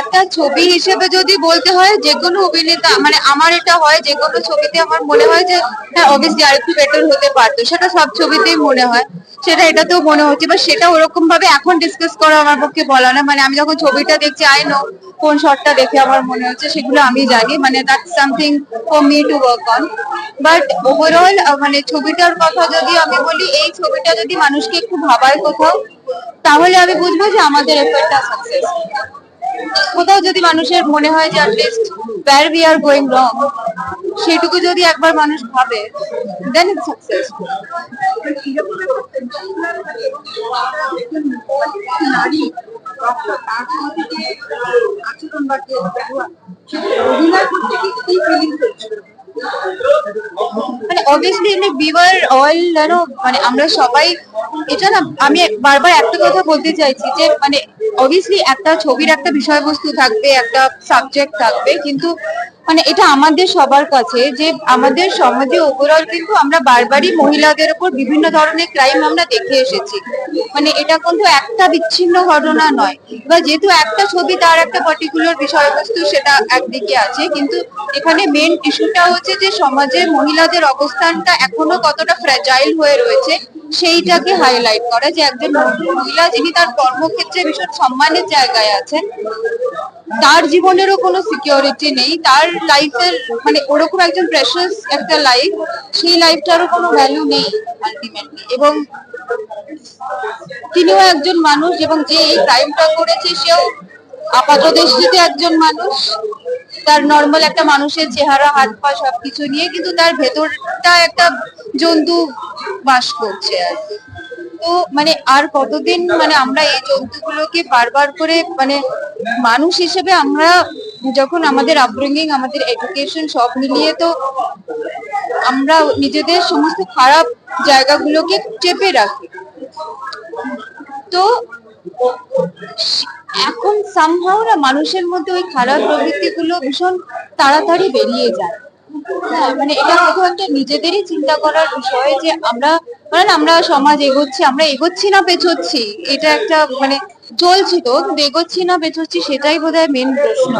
একটা ছবি হিসেবে যদি বলতে হয়, যে কোনো অভিনেতা মানে আমার এটা হয়, যে কোনো ছবিতে আমার মনে হয় যে হ্যাঁ অবভিয়াসলি আর একটু বেটার হতে পারতো। সেটা সব ছবিতেই মনে হয়। সেটা এটাতেও মনে হচ্ছে। বা সেটা ওরকম ভাবে এখন ডিসকাস করা আমার পক্ষে বলা না। মানে আমি যখন ছবিটা দেখছি আই নো কোন শটটা দেখে আমার মনে হচ্ছে, সেগুলো আমি জানি। মানে that something for me to work on but overall মানে ছবিটার কথা যদি আমি বলি, এই ছবিটা যদি মানুষকে একটু ভাবায় কোথাও, তাহলে আমি বুঝব যে আমাদের এফর্টটা সাকসেস কোথাও যদি মানুষের মনে হয় যে at least where we are going wrong সেটুকু যদি একবার মানুষ ভাবে দেন ইটস সাকসেস নারী ডক্টর তার সঙ্গে যে আচরণ অবভিয়াসলি এমনি বিওয়ার অল জানো মানে আমরা সবাই, এটা না, আমি বারবার একটা কথা বলতে চাইছি যে মানে অবভিয়াসলি একটা ছবির একটা বিষয়বস্তু থাকবে, একটা সাবজেক্ট থাকবে, কিন্তু মানে এটা আমাদের সবার কাছে যে আমাদের সমাজে ওভারঅল কিন্তু আমরা বারবারই মহিলাদের উপর বিভিন্ন ধরনের ক্রাইম আমরা দেখে এসেছি। মানে এটা কিন্তু একটা বিচ্ছিন্ন ঘটনা নয়। বা যেহেতু একটা ছবি তার একটা পার্টিকুলার বিষয়বস্তু সেটা একদিকে আছে, কিন্তু এখানে মেন ইস্যুটা হচ্ছে যে সমাজে মহিলাদের অবস্থানটা এখনও কতটা ফ্র্যাজাইল হয়ে রয়েছে, সেইটাকে হাইলাইট করা যে একজন মহিলা যিনি তার কর্মক্ষেত্রে ভীষণ সম্মানের জায়গায় আছেন। তার জীবনেরও কোনো সিকিউরিটি নেই। তার লাইফের মানে ওরকম একজন প্রেশাস একটা লাইফ সেই লাইফটারও কোনো ভ্যালু নেই আলটিমেটলি এবং তিনিও একজন মানুষ এবং যে এই ক্রাইমটা করেছে, সেও আপাত দৃষ্টিতে একজন মানুষ। তার নর্মাল একটা মানুষের চেহারা, হাত পা সবকিছু নিয়ে, কিন্তু তার ভেতরটা একটা জন্তু বাস করছে আর কি। তো মানে আর কতদিন মানে আমরা এই জন্তুগুলোকে বারবার করে মানে মানুষ হিসেবে আমরা যখন আমাদের আপব্রিঙ্গিং আমাদের এডুকেশন সব মিলিয়ে তো আমরা নিজেদের সমস্ত খারাপ জায়গাগুলোকে চেপে রাখি। তো এখন সামহাও না মানুষের মধ্যে ওই খারাপ প্রবৃত্তি গুলো ভীষণ তাড়াতাড়ি বেরিয়ে যায়। মানে এটা কোথাও একটা নিজেদেরই চিন্তা করার বিষয় যে আমরা মানে আমরা সমাজ এগোচ্ছি, আমরা এগোচ্ছি না পেছোচ্ছি এটা একটা মানে চলছি তো এগোচ্ছি না পেছোচ্ছি সেটাই বোধহয় মেন প্রশ্ন।